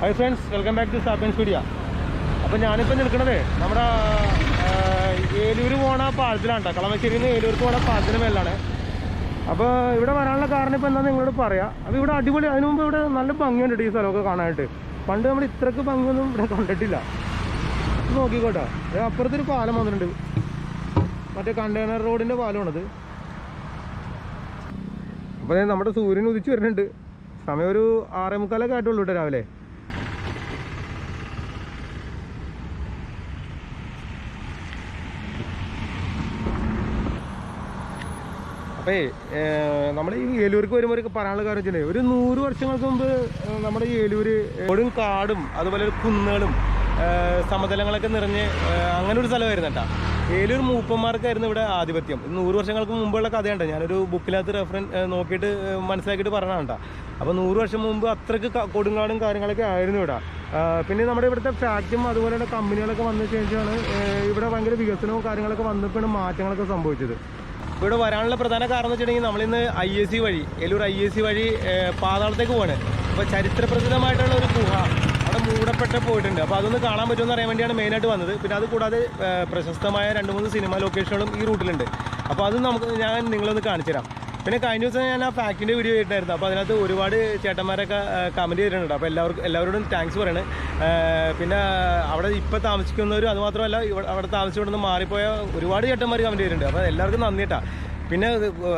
Hi friends welcome back to സാപ്പിൻ studio അപ്പോൾ ഞാനിപ്പോൾ നിൽക്കുന്നത് നമ്മുടെ ഏലൂർ പോണ പാലത്തിലാണ് കേട്ടോ കളമശ്ശേരിയിൽ നിന്ന് ഏലൂർക്ക് പോണ പാലത്തിന് മേലാണ് അപ്പോൾ ഇവിടെ വരാനുള്ള കാരണം ഇപ്പോൾ എന്താണെന്ന് നിങ്ങളോട് പറയാം? അപ്പോൾ ഇവിടെ അടിപൊളി അതിനു മുമ്പ് ഇവിടെ നല്ല ഭംഗിയുണ്ട് ഈ സ്ഥലമൊക്കെ കാണാനായിട്ട്. പണ്ട് നമ്മൾ ഇത്രക്ക് ഭംഗിയൊന്നും ഇവിടെ കണ്ടിട്ടില്ല. നോക്കിക്കോട്ടോ. അപ്പുറത്തൊരു പാലം വന്നിട്ടുണ്ട്. മറ്റേ കണ്ടെയ്നർ റോഡിന്റെ പാലമാണത്. അപ്പോൾ നമ്മുടെ സൂര്യൻ ഉദിച്ച് വരുന്നുണ്ട്. സമയം ഒരു ആറേ മുക്കാലൊക്കെ ആയിട്ടുള്ളൂ കേട്ടോ രാവിലെ. അപ്പേ നമ്മൾ ഈ ഏലൂർക്ക് വരുമ്പോൾ പറയാനുള്ള കാര്യം വെച്ചാൽ ഒരു നൂറ് വർഷങ്ങൾക്ക് മുമ്പ് നമ്മുടെ ഈ ഏലൂര് കൊടും കാടും അതുപോലെ കുന്നുകളും സമതലങ്ങളൊക്കെ നിറഞ്ഞ് അങ്ങനെ ഒരു സ്ഥലമായിരുന്നു കേട്ടോ. ഏലൂർ മൂപ്പന്മാർക്കായിരുന്നു ഇവിടെ ആധിപത്യം. നൂറ് വർഷങ്ങൾക്ക് മുമ്പുള്ള കഥയുണ്ട്. ഞാനൊരു ബുക്കിനകത്ത് റെഫറൻസ് നോക്കിയിട്ട് മനസ്സിലാക്കിയിട്ട് പറഞ്ഞതാണ് കേട്ടോ. അപ്പോൾ നൂറ് വർഷം മുമ്പ് അത്രയ്ക്ക് കൊടുങ്കാടും കാര്യങ്ങളൊക്കെ ആയിരുന്നു ഇവിടെ. പിന്നെ നമ്മുടെ ഇവിടുത്തെ ഫാക്ടറിയും അതുപോലെയുള്ള കമ്പനികളൊക്കെ വന്ന ശേഷമാണ് ഇവിടെ ഭയങ്കര വികസനവും കാര്യങ്ങളൊക്കെ വന്നപ്പോഴാണ് മാറ്റങ്ങളൊക്കെ സംഭവിച്ചത്. ഇവിടെ വരാനുള്ള പ്രധാന കാരണം എന്ന് വെച്ചിട്ടുണ്ടെങ്കിൽ നമ്മളിന്ന് ഐ എസ് സി വഴി ഏലൂർ ഐ എസ് സി വഴി പാതാളത്തേക്ക് പോവാണ്. അപ്പോൾ ചരിത്രപ്രസിദ്ധമായിട്ടുള്ള ഒരു ഗുഹ അവിടെ മൂടപ്പെട്ട് പോയിട്ടുണ്ട്. അപ്പോൾ അതൊന്ന് കാണാൻ പറ്റുമെന്ന് അറിയാൻ വേണ്ടിയാണ് മെയിനായിട്ട് വന്നത്. പിന്നെ അത് കൂടാതെ പ്രശസ്തമായ രണ്ട് മൂന്ന് സിനിമ ലൊക്കേഷനുകളും ഈ റൂട്ടിലുണ്ട് അപ്പോൾ അത് നമുക്ക് ഞാൻ നിങ്ങളൊന്ന് കാണിച്ചു തരാം പിന്നെ കഴിഞ്ഞ ദിവസം ഞാൻ ആ ഫാക്ടിന്റെ വീഡിയോ ഇട്ടായിരുന്നു അപ്പോൾ അതിനകത്ത് ഒരുപാട് ചേട്ടന്മാരൊക്കെ കമന്റ് ചെയ്തിട്ടുണ്ട്. അപ്പോൾ എല്ലാവർക്കും എല്ലാവരോടും താങ്ക്സ് പറയണ്. പിന്നെ അവിടെ ഇപ്പോൾ താമസിക്കുന്നവരും അതുമാത്രമല്ല അവിടെ താമസിച്ച് മാറിപ്പോയ ഒരുപാട് ചേട്ടന്മാർ കമന്റ് ചെയ്തിട്ടുണ്ട്. അപ്പോൾ എല്ലാവർക്കും നന്ദി കേട്ടോ പിന്നെ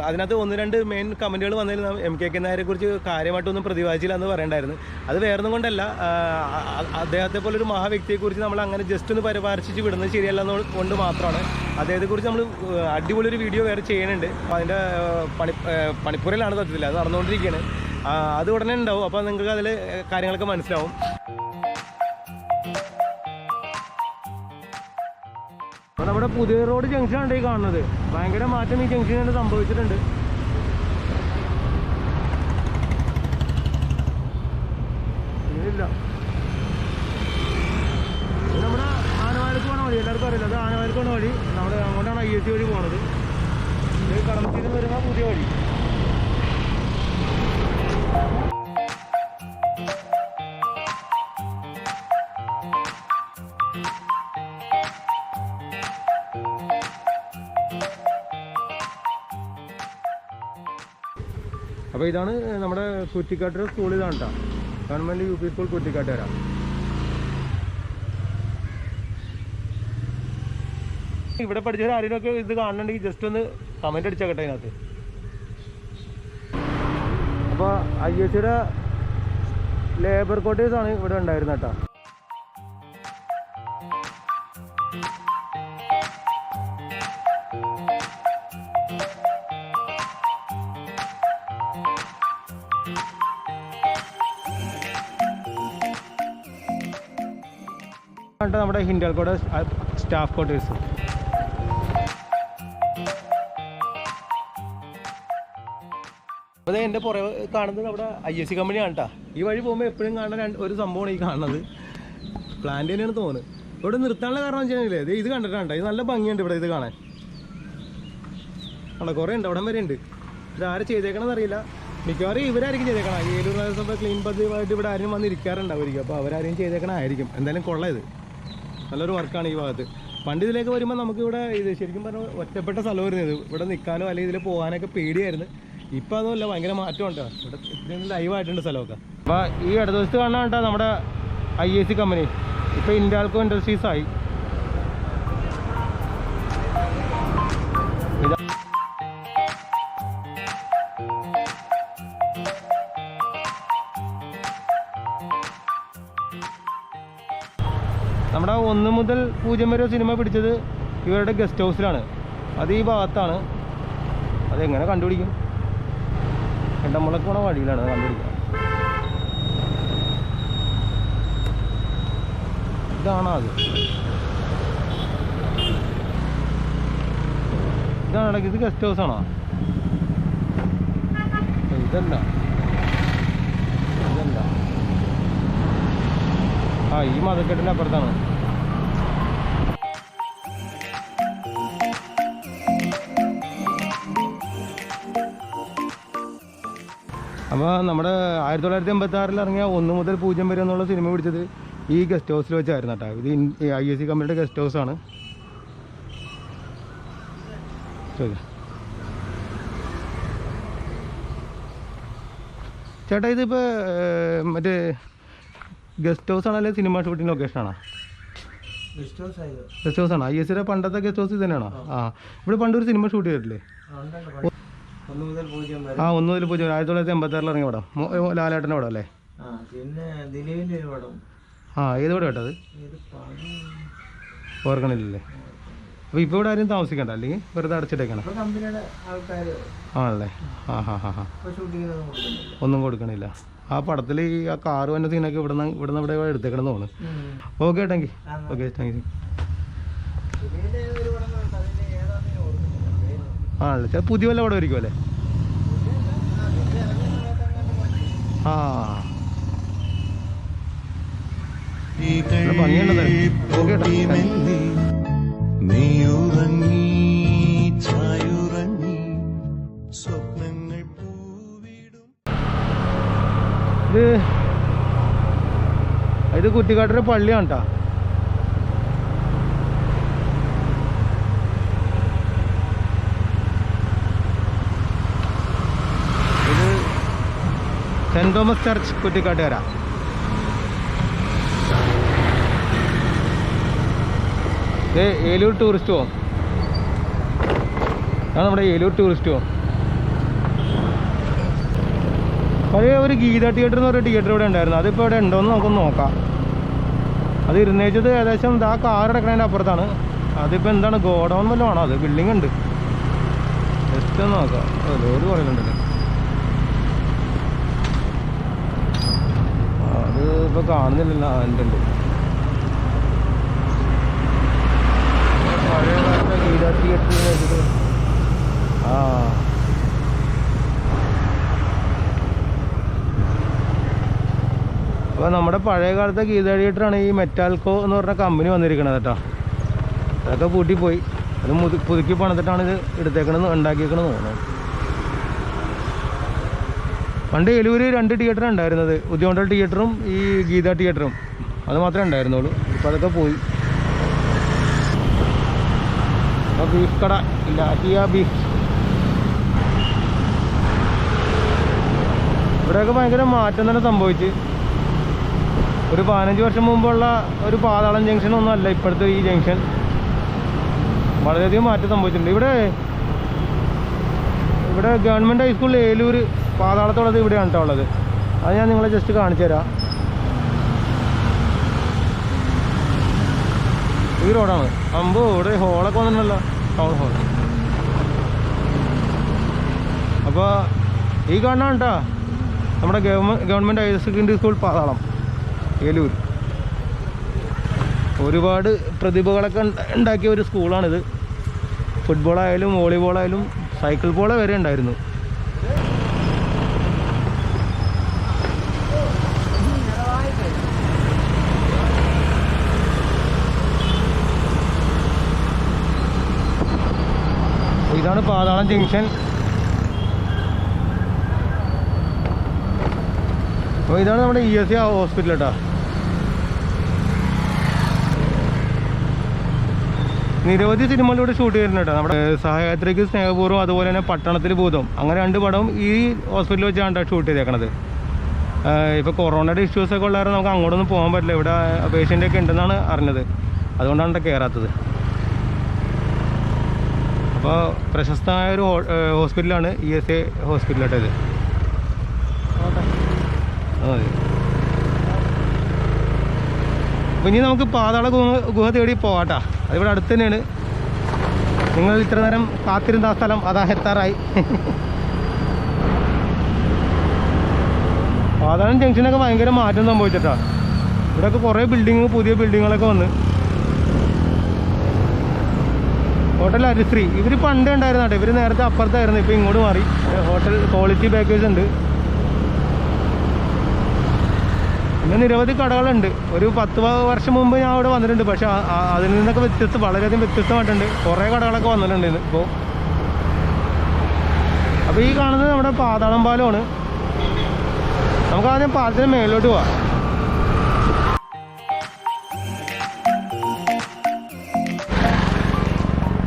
അതിനകത്ത് ഒന്ന് രണ്ട് മെയിൻ കമന്റുകൾ വന്നതിൽ എം കെ കെ നായരെ കുറിച്ച് കാര്യമായിട്ടൊന്നും പ്രതിപാദിച്ചില്ല എന്ന് പറയണ്ടായിരുന്നു. അത് വേറൊന്നും കൊണ്ടല്ല അദ്ദേഹത്തെ പോലെ ഒരു മഹാവ്യക്തിയെക്കുറിച്ച് നമ്മൾ അങ്ങനെ ജസ്റ്റ് ഒന്ന് പരിപാലിച്ച് വിടുന്നത് ശരിയല്ല കൊണ്ട് മാത്രമാണ്. അദ്ദേഹത്തെക്കുറിച്ച് നമ്മൾ അടിപൊളി ഒരു വീഡിയോ വേറെ ചെയ്യണുണ്ട് അപ്പോൾ അതിന്റെ പണി പണിപ്പുരയിലാണ് സത്യത്തിൽ. അത് നടന്നുകൊണ്ടിരിക്കുകയാണ്. അത് ഉടനെ ഉണ്ടാവും. അപ്പോൾ നിങ്ങൾക്ക് അതിൽ കാര്യങ്ങളൊക്കെ മനസ്സിലാവും. നമ്മുടെ പുതിയ റോഡ് ജംഗ്ഷൻ ആണ് ഈ കാണുന്നത്. ഭയങ്കര മാറ്റം ഈ ജംഗ്ഷനിൽ സംഭവിച്ചിട്ടുണ്ട്. ഇല്ല വഴി. എല്ലാവർക്കും അറിയില്ല. അത് പോണ വഴി. നമ്മുടെ അങ്ങോട്ടാണ് ഐ എസ് സി വഴി പോണത്. കടമ്പത്തിന് വരുന്ന പുതിയ വഴി. അപ്പോൾ ഇതാണ് നമ്മുടെ കുറ്റിക്കാട്ടൂർ സ്കൂൾ ഇതാണ് കേട്ടോ government U P school Kuttikkattukara. ഇവിടെ പഠിച്ചവർ ആരെങ്കിലുമൊക്കെ ഇത് കാണുന്നുണ്ടെങ്കിൽ ജസ്റ്റ് ഒന്ന് കമന്റ് അടിച്ചേക്കട്ടെ അതിനകത്ത്. അപ്പോൾ ഐ എസ് സിയുടെ ലേബർ ആണ് ഇവിടെ ഉണ്ടായിരുന്നത് കേട്ടോ കേട്ടോ നമ്മുടെ ഹിൻഡൽക്കോട് സ്റ്റാഫ് ക്വാർട്ടേഴ്സ് അപ്പോൾ എന്റെ പുറകെ കാണുന്നത് നമ്മുടെ ഐ എസ് സി കമ്പനിയാണ് കേട്ടോ ഈ വഴി പോകുമ്പോൾ എപ്പോഴും കാണുന്ന രണ്ട് ഒരു സംഭവമാണ് ഈ കാണുന്നത്. പ്ലാന്റ് തന്നെയാണ് തോന്നുന്നത്. ഇവിടെ നിർത്താനുള്ള കാരണം വെച്ചിട്ടുണ്ടെങ്കിൽ ഇത് ഇത് കണ്ടിട്ടാണ് ഇത് നല്ല ഭംഗിയുണ്ട് ഇവിടെ ഇത് കാണാൻ. അവിടെ കുറേ ഉണ്ട് അവിടെ വരെ ഉണ്ട്. ഇത് ആര് ചെയ്തേക്കണമെന്ന് അറിയില്ല. മിക്കവാറും ഇവരായിരിക്കും ചെയ്തേക്കണം ഏലൂർ നഗരസഭ ക്ലീൻ പദ്ധതിയുമായിട്ട് ഇവിടെ ആരും വന്നിരിക്കാറുണ്ടാവുമായിരിക്കും അപ്പോൾ അവരാരും ചെയ്തേക്കണമായിരിക്കും എന്തായാലും കൊള്ളാം ഇത്. നല്ലൊരു വർക്കാണ് ഈ ഭാഗത്ത്. പണ്ട് ഇതിലേക്ക് വരുമ്പോൾ നമുക്കിവിടെ ഇത് ശരിക്കും പറഞ്ഞാൽ ഒറ്റപ്പെട്ട സ്ഥലമായിരുന്നു ഇത്. ഇവിടെ നിൽക്കാനോ അല്ലെങ്കിൽ ഇതിൽ പോകാനൊക്കെ പേടിയായിരുന്നു. ഇപ്പം അതുമല്ല ഭയങ്കര മാറ്റമുണ്ട്. ഇവിടെ ഇത്രയും ലൈവായിട്ടുണ്ട് സ്ഥലമൊക്കെ. അപ്പോൾ ഈ ഇടതുവശത്ത് കാണാൻ കേട്ടോ നമ്മുടെ ഐ എ സി കമ്പനി ഇപ്പോൾ ഇൻഡാൽക്കോ ഇൻഡസ്ട്രീസ് നമ്മുടെ ഒന്ന് മുതൽ പൂജ്യം വരെ സിനിമ പിടിച്ചത് ഇവരുടെ ഗസ്റ്റ് ഹൗസിലാണ്. അത് ഈ ഭാഗത്താണ്. അതെങ്ങനെ കണ്ടുപിടിക്കും? എണ്ടമുളക്ക് പോണ വഴിയിലാണ് കണ്ടുപിടിക്കുക ഇതാണ് അത്? ഇതാണ് ഇത് ഗസ്റ്റ് ഹൗസ് ആണോ ഇതല്ല. ആ ഈ മതക്കെട്ടിന്റെ അപ്പുറത്താണ്. അപ്പോൾ നമ്മുടെ ആയിരത്തി തൊള്ളായിരത്തി എൺപത്തി ഇറങ്ങിയ ഒന്ന് മുതൽ പൂജ്യം വരെ എന്നുള്ള സിനിമ പിടിച്ചത് ഈ ഗസ്റ്റ് ഹൗസിൽ വെച്ചായിരുന്നു കേട്ടോ. ഇത് ഐ എസ് സി കമ്പനിയുടെ ഗസ്റ്റ് ഹൗസാണ് ചേട്ടാ ഇതിപ്പോൾ മറ്റേ ഗസ്റ്റ് ഹൗസ് ആണോ അല്ലെങ്കിൽ സിനിമ ഷൂട്ടിംഗ് ലൊക്കേഷൻ ആണോ? ഗസ്റ്റ് ഹൗസ് ആണ്? ഐ എസ് പണ്ടത്തെ ഗസ്റ്റ് ഹൗസ് തന്നെയാണോ ആ. ഇവിടെ പണ്ടൊരു സിനിമ ഷൂട്ട് ചെയ്തിട്ടില്ലേ? ആ ഒന്ന് മുതൽ പൂജ്യം ആയിരത്തി തൊള്ളായിരത്തി എൺപത്തി ആറിൽ ഇറങ്ങിയ പടം. ലാലേട്ടന്റെ പടം. അല്ലേ ആ ഏത് പടം കേട്ടത്? ഓർക്കണില്ലേ അപ്പൊ ഓർക്കണില്ലല്ലേ അപ്പോൾ ഇപ്പോൾ ഇവിടെ ആരും താമസിക്കണ്ട അല്ലെങ്കിൽ വെറുതെ അടച്ചിട്ടേക്കണം. ഇപ്പൊ ആണല്ലേ? ആ ഹാ ഹാ ഹാ. ഇപ്പൊ ഒന്നും കൊടുക്കണില്ല. ആ പടത്തിൽ ഈ ആ കാറ് വന്ന സീനൊക്കെ ഇവിടെ നിന്ന് ഇവിടെ എടുത്തേക്കണം തോന്നുന്നു. Okay you okay thank you ആണല്ലേ? ചില പുതിയ വല്ല പടം ആയിരിക്കും അല്ലേ? ആ. ഭംഗിയുണ്ടത്. ഓക്കെ നീയുറങ്ങി ഇത് കുറ്റിക്കാട്ടൊരു പള്ളിയാണ് കേട്ടോ ഇത് സെന്റ് തോമസ് ചർച്ച് കുറ്റിക്കാട്ടുകര. ഇത് ഏലൂർ ടൂറിസ്റ്റ് ഹോം. അതാണ് നമ്മുടെ ഏലൂർ ടൂറിസ്റ്റ് ഹോം. പഴയ ഒരു ഗീത തിയേറ്റർ എന്ന് പറഞ്ഞ തിയേറ്റർ ഇവിടെ ഉണ്ടായിരുന്നു. അതിപ്പോൾ ഇവിടെ ഉണ്ടോയെന്ന് നമുക്കൊന്ന് നോക്കാം. അത് ഇരുന്നേച്ചത് ഏകദേശം ഇതാ കാർ കിടക്കുന്നതിന്റെ അപ്പുറത്താണ്. അതിപ്പോൾ എന്താണ് ഗോഡൗൺ വല്ലതും ആണോ? അത് ബിൽഡിംഗ് ഉണ്ട്. ജസ്റ്റ് ഒന്ന് നോക്കാം. ലോറി കുറയുന്നുണ്ടല്ലേ? അത് ഇപ്പോൾ കാണുന്നില്ലല്ലോ ആ, ഉണ്ട്. പഴയ കാലത്തെ ആ. അപ്പോൾ നമ്മുടെ പഴയ കാലത്തെ ഗീത തിയേറ്ററാണ് ഈ മെറ്റാൽക്കോ എന്ന് പറഞ്ഞ കമ്പനി വന്നിരിക്കുന്നത് കേട്ടോ. അതൊക്കെ പൂട്ടിപ്പോയി അത് മുതു പുതുക്കി പണിതിട്ടാണ് ഇത് എടുത്തേക്കണെന്ന് ഉണ്ടാക്കിയേക്കണെന്ന് തോന്നുന്നു. പണ്ട് എലൂര് രണ്ട് തിയേറ്റർ ഉണ്ടായിരുന്നത്. ഉദ്യോഗ തിയേറ്ററും ഈ ഗീത തിയേറ്ററും അത് മാത്രമേ ഉണ്ടായിരുന്നുള്ളൂ. ഇപ്പോൾ അതൊക്കെ പോയി. അപ്പോൾ ബീഫ് കട ഹിയ ബീഫ് ഇവിടെയൊക്കെ ഭയങ്കര മാറ്റം തന്നെ സംഭവിച്ച്. ഒരു പതിനഞ്ച് വർഷം മുമ്പുള്ള ഒരു പാതാളം ജംഗ്ഷൻ ഒന്നും അല്ല ഇപ്പോഴത്തെ ഈ ജംഗ്ഷൻ വളരെയധികം മാറ്റം സംഭവിച്ചിട്ടുണ്ട്. ഇവിടെ ഇവിടെ ഗവൺമെന്റ് ഹൈസ്കൂൾ ഏലൂർ പാതാളത്തുള്ളത് ഇവിടെയാണ് കേട്ടോ ഉള്ളത്. അത് ഞാൻ നിങ്ങളെ ജസ്റ്റ് കാണിച്ചു തരാം. ഈ റോഡാണ് അമ്പോ ഇവിടെ ഹോളൊക്കെ വന്നിട്ടുണ്ടല്ലോ. ടൗൺ ഹോൾ അപ്പോൾ ഈ കാണാൻ കേട്ടോ നമ്മുടെ ഗവൺമെന്റ് ഹയർ സെക്കൻഡറി സ്കൂൾ പാതാളം. ഏലൂർ. ഒരുപാട് പ്രതിഭകളൊക്കെ ഉണ്ട- ഉണ്ടാക്കിയ ഒരു സ്കൂളാണിത്. ഫുട്ബോളായാലും വോളിബോളായാലും സൈക്കിൾ ബോൾ വരെ ഉണ്ടായിരുന്നു. ഇതാണ് പാതാളം ജംഗ്ഷൻ. അപ്പോൾ ഇതാണ് നമ്മുടെ ഇ എസ് സി ഹോസ്പിറ്റൽ കേട്ടോ. നിരവധി സിനിമകളിലൂടെ ഷൂട്ട് ചെയ്തിട്ടുണ്ട്. കേട്ടോ നമ്മുടെ സഹയാത്രിക്ക് സ്നേഹപൂർവം അതുപോലെ തന്നെ പട്ടണത്തിൽ ഭൂതം. അങ്ങനെ രണ്ട് പടവും ഈ ഹോസ്പിറ്റലിൽ വെച്ചാണ് ഷൂട്ട് ചെയ്തേക്കണത്. ഇപ്പോൾ കൊറോണയുടെ ഇഷ്യൂസ് ഒക്കെ ഉള്ളവരെ നമുക്ക് അങ്ങോട്ടൊന്നും പോകാൻ പറ്റില്ല. ഇവിടെ പേഷ്യന്റൊക്കെ ഉണ്ടെന്നാണ് അറിഞ്ഞത്. അതുകൊണ്ടാണ് കയറാത്തത് അപ്പോൾ പ്രശസ്തമായ ഒരു ഹോസ്പിറ്റലാണ് ഇ എസ് എ ഹോസ്പിറ്റലായിട്ടത് അതെ അപ്പോൾ ഇനി നമുക്ക് പാതാള ഗുഹ ഗുഹ തേടി പോകാട്ടാ അതിവിടെ അടുത്ത് തന്നെയാണ് നിങ്ങൾ ഇത്ര നേരം കാത്തിരുന്ന സ്ഥലം അതാ ഹെത്താറായി പാതാളം ജംഗ്ഷനൊക്കെ ഭയങ്കര മാറ്റം സംഭവിച്ചിട്ടാ. ഇവിടെയൊക്കെ കുറേ ബിൽഡിങ് പുതിയ ബിൽഡിങ്ങുകളൊക്കെ വന്ന്. ഹോട്ടൽ അരിശ്രീ ഇവർ പണ്ട് ഉണ്ടായിരുന്നാട്ടെ. ഇവർ നേരത്തെ അപ്പുറത്തായിരുന്നു. ഇപ്പോൾ ഇങ്ങോട്ട് മാറി. ഹോട്ടൽ ക്വാളിറ്റി പാക്കേജ് ഉണ്ട്. പിന്നെ നിരവധി കടകളുണ്ട്. ഒരു പത്ത് വർഷം മുമ്പ് ഞാൻ അവിടെ വന്നിട്ടുണ്ട്. പക്ഷെ അതിൽ നിന്നൊക്കെ വ്യത്യസ്ത വളരെയധികം വ്യത്യസ്തമായിട്ടുണ്ട്. കുറേ കടകളൊക്കെ വന്നിട്ടുണ്ട് ഇന്ന് ഇപ്പോൾ അപ്പോൾ ഈ കാണുന്നത് നമ്മുടെ പാതാളം പാലമാണ്. നമുക്ക് ആദ്യം പാലത്തിന് മേലോട്ട് പോവാം.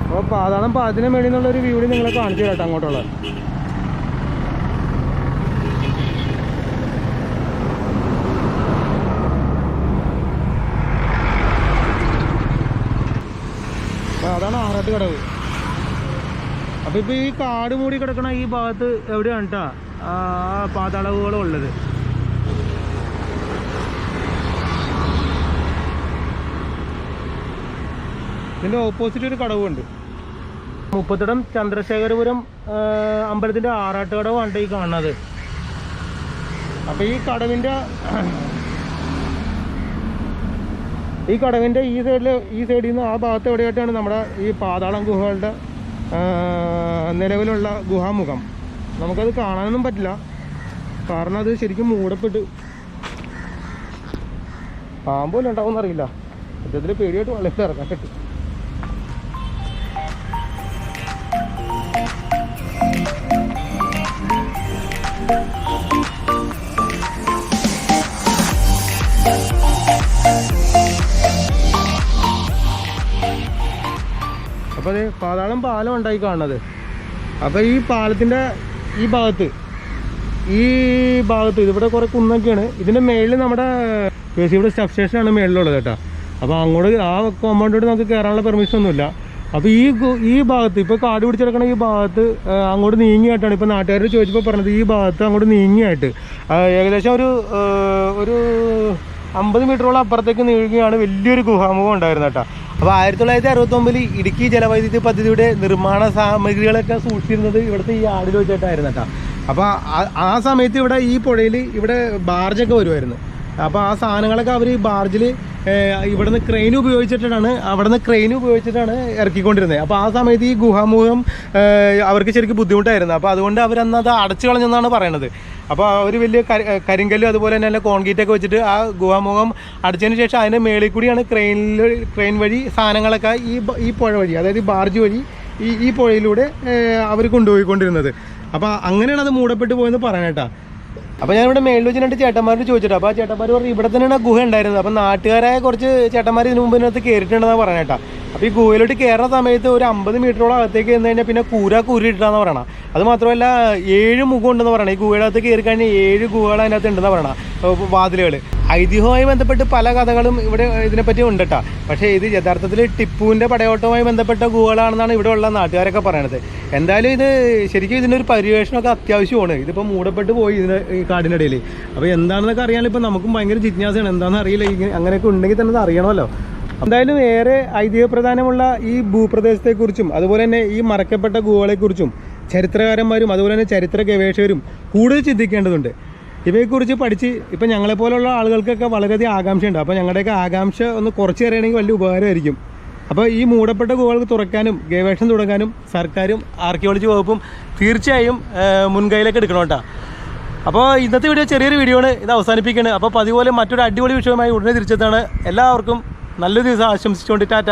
അപ്പോൾ പാതാളം പാലത്തിന് മേളിൽ നിന്നുള്ള ഒരു വ്യൂ നിങ്ങളെ കാണിച്ചു കേട്ടോ അങ്ങോട്ടുള്ള അപ്പൊ അതാണ് ആറാട്ട് കടവ്. അപ്പൊ ഇപ്പൊ ഈ കാട് മൂടി കിടക്കണ ഈ ഭാഗത്ത് എവിടെയാണ് കേട്ടാ ആ പാതാളവുകളും ഉള്ളത്. ഇതിന്റെ ഓപ്പോസിറ്റ് ഒരു കടവുണ്ട് മുപ്പത്തിടം ചന്ദ്രശേഖരപുരം അമ്പലത്തിന്റെ ആറാട്ട് കടവാണ് ഈ കാണുന്നത്. അപ്പൊ ഈ കടവിന്റെ ഈ കടവിന്റെ ഈ സൈഡിൽ ഈ സൈഡിൽ നിന്ന് ആ ഭാഗത്ത് എവിടെയായിട്ടാണ് നമ്മുടെ ഈ പാതാളം ഗുഹകളുടെ നിലവിലുള്ള ഗുഹാമുഖം? നമുക്കത് കാണാനൊന്നും പറ്റില്ല. കാരണം അത് ശരിക്കും മൂടപ്പെട്ട്. പാമ്പോലും ഉണ്ടാവുമെന്നറിയില്ല സത്യത്തിൽ പേടിയായിട്ട് വെള്ളത്തിൽ ഇറക്കാൻ പറ്റും. അപ്പോൾ അത് പാതാളം പാലം ഉണ്ടായി കാണുന്നത്. അപ്പോൾ ഈ പാലത്തിന്റെ ഈ ഭാഗത്ത് ഈ ഭാഗത്ത് ഇതിവിടെ കുറേ കുന്നൊക്കെയാണ്. ഇതിന്റെ മേളിൽ നമ്മുടെ കെ സി ഇവിടെ സ്റ്റേഷൻ സ്റ്റേഷനാണ് മേളിലുള്ളത് കേട്ടോ. അപ്പോൾ അങ്ങോട്ട് ആ കോമ്പൗണ്ടോട് നമുക്ക് കയറാനുള്ള പെർമിഷൻ ഒന്നുമില്ല. അപ്പോൾ ഈ ഈ ഭാഗത്ത് ഇപ്പോൾ കാട് പിടിച്ചെടുക്കണ ഈ ഭാഗത്ത് അങ്ങോട്ട് നീങ്ങിയായിട്ടാണ് ഇപ്പോൾ നാട്ടുകാർ ചോദിച്ചപ്പോൾ പറഞ്ഞത് ഈ ഭാഗത്ത് അങ്ങോട്ട് നീങ്ങിയായിട്ട്. ഏകദേശം ഒരു ഒരു അമ്പത് മീറ്ററോളം അപ്പുറത്തേക്ക് നീങ്ങുകയാണ് വലിയൊരു ഗുഹാമുഖം ഉണ്ടായിരുന്നു കേട്ടോ. അപ്പോൾ ആയിരത്തി തൊള്ളായിരത്തി അറുപത്തൊമ്പതിൽ ഇടുക്കി ജലവൈദ്യുതി പദ്ധതിയുടെ നിർമ്മാണ സാമഗ്രികളൊക്കെ സൂക്ഷിച്ചിരുന്നത് ഇവിടുത്തെ ഈ ആടിൽ വെച്ചിട്ടായിരുന്നു കേട്ടോ. അപ്പോൾ ആ- സമയത്ത് ഇവിടെ ഈ പുഴയിൽ ഇവിടെ ബാർജൊക്കെ വരുമായിരുന്നു അപ്പോൾ ആ സാധനങ്ങളൊക്കെ അവർ ഈ ബാർജിൽ ഇവിടുന്ന് ക്രെയിൻ ഉപയോഗിച്ചിട്ടാണ് അവിടുന്ന് ക്രെയിൻ ഉപയോഗിച്ചിട്ടാണ് ഇറക്കിക്കൊണ്ടിരുന്നത്. അപ്പോൾ ആ സമയത്ത് ഈ ഗുഹാമുഖം അവർക്ക് ശരിക്കും ബുദ്ധിമുട്ടായിരുന്നു. അപ്പോൾ അതുകൊണ്ട് അവരന്ന് അത് അടച്ചു കളഞ്ഞെന്നാണ് പറയണത്. അപ്പോൾ ഒരു വലിയ കരി- കരിങ്കല്ലും അതുപോലെ തന്നെ നല്ല കോൺക്രീറ്റ് ഒക്കെ വെച്ചിട്ട് ആ ഗുഹാമുഖം അടിച്ചതിന് ശേഷം അതിന്റെ മേളിൽ കൂടിയാണ് ക്രെയിനിൽ ക്രെയിൻ വഴി സാധനങ്ങളൊക്കെ ഈ ഈ പുഴ വഴി അതായത് ബാർജ് വഴി ഈ ഈ പുഴയിലൂടെ അവർ കൊണ്ടുപോയിക്കൊണ്ടിരുന്നത്. അപ്പോൾ അങ്ങനെയാണ് അത് മൂടപ്പെട്ട് പോയെന്ന് പറയണേട്ടാ അപ്പോൾ ഞാനിവിടെ മേളിൽ വെച്ച് ചേട്ടന്മാരോട് ചോദിച്ചിട്ട്. അപ്പോൾ ചേട്ടന്മാർ പറഞ്ഞു ഇവിടെ തന്നെയാണ് ഗുഹ ഉണ്ടായിരുന്നത്. അപ്പോൾ നാട്ടുകാരായ കുറച്ച് ചേട്ടന്മാർ ഇതിനു മുമ്പ് ഇതിനകത്ത് കയറിയിട്ടുണ്ടെന്നാണ് പറയണേട്ടാ അപ്പോൾ ഈ ഗുഹയിലോട്ട് കയറുന്ന സമയത്ത് ഒരു അമ്പത് മീറ്ററോളം അകത്തേക്ക് ചെന്ന് കഴിഞ്ഞാൽ പിന്നെ കൂര കൂരിട്ടാന്ന് പറയണം. അത് മാത്രമല്ല ഏഴ് മുഖം ഉണ്ടെന്ന് പറയണം. ഈ ഗുഹയുടെ അകത്ത് കയറി കഴിഞ്ഞാൽ ഏഴ് ഗുഹകൾ അതിനകത്ത് ഉണ്ടെന്ന് പറയണം വാതിലുകൾ ഐതിഹ്യവുമായി ബന്ധപ്പെട്ട് പല കഥകളും ഇവിടെ ഇതിനെപ്പറ്റി ഉണ്ട് കേട്ടോ പക്ഷേ ഇത് യഥാർത്ഥത്തിൽ ടിപ്പുവിന്റെ പടയോട്ടവുമായി ബന്ധപ്പെട്ട ഗുഹകളാണെന്നാണ് ഇവിടെ ഉള്ള നാട്ടുകാരൊക്കെ പറയണത്. എന്തായാലും ഇത് ശരിക്കും ഇതിന്റെ ഒരു അത്യാവശ്യമാണ്. ഇതിപ്പോൾ മൂടപ്പെട്ട് പോയി ഇതിന് ഈ കാടിനിടയിൽ അപ്പോൾ എന്താണെന്നൊക്കെ അറിയാൻ ഇപ്പോൾ നമുക്കും ഭയങ്കര ജിജ്ഞാസയാണ്. എന്താണെന്ന് അറിയില്ല. ഇങ്ങനെ അങ്ങനെയൊക്കെ ഉണ്ടെങ്കിൽ തന്നെ അറിയണമല്ലോ. എന്തായാലും ഏറെ ഐതിഹ്യപ്രധാനമുള്ള ഈ ഭൂപ്രദേശത്തെക്കുറിച്ചും അതുപോലെ തന്നെ ഈ മറക്കപ്പെട്ട ഗുഹകളെക്കുറിച്ചും ചരിത്രകാരന്മാരും അതുപോലെ തന്നെ ചരിത്ര ഗവേഷകരും കൂടുതൽ ചിന്തിക്കേണ്ടതുണ്ട്. ഇവയെക്കുറിച്ച് പഠിച്ച് ഇപ്പം ഞങ്ങളെപ്പോലുള്ള ആളുകൾക്കൊക്കെ വളരെയധികം ആകാംക്ഷയുണ്ട്. അപ്പോൾ ഞങ്ങളുടെയൊക്കെ ആകാംക്ഷ ഒന്ന് കുറച്ച് തരികയാണെങ്കിൽ വലിയ ഉപകാരമായിരിക്കും. അപ്പോൾ ഈ മൂടപ്പെട്ട ഗുഹകൾക്ക് തുറക്കാനും ഗവേഷണം തുടങ്ങാനും സർക്കാരും ആർക്കിയോളജി വകുപ്പും തീർച്ചയായും മുൻകൈയിലേക്ക് എടുക്കണം കേട്ടോ. അപ്പോൾ ഇന്നത്തെ വീഡിയോ ചെറിയൊരു വീഡിയോ ആണ്. ഇത് അവസാനിപ്പിക്കുന്നത് അപ്പോൾ പതിപോലെ മറ്റൊരു അടിപൊളി വിഷയമായി ഉടനെ തിരിച്ചെത്താണ്. എല്ലാവർക്കും നല്ലൊരു ദിവസം ആശംസിച്ചുകൊണ്ട് ടാറ്റ.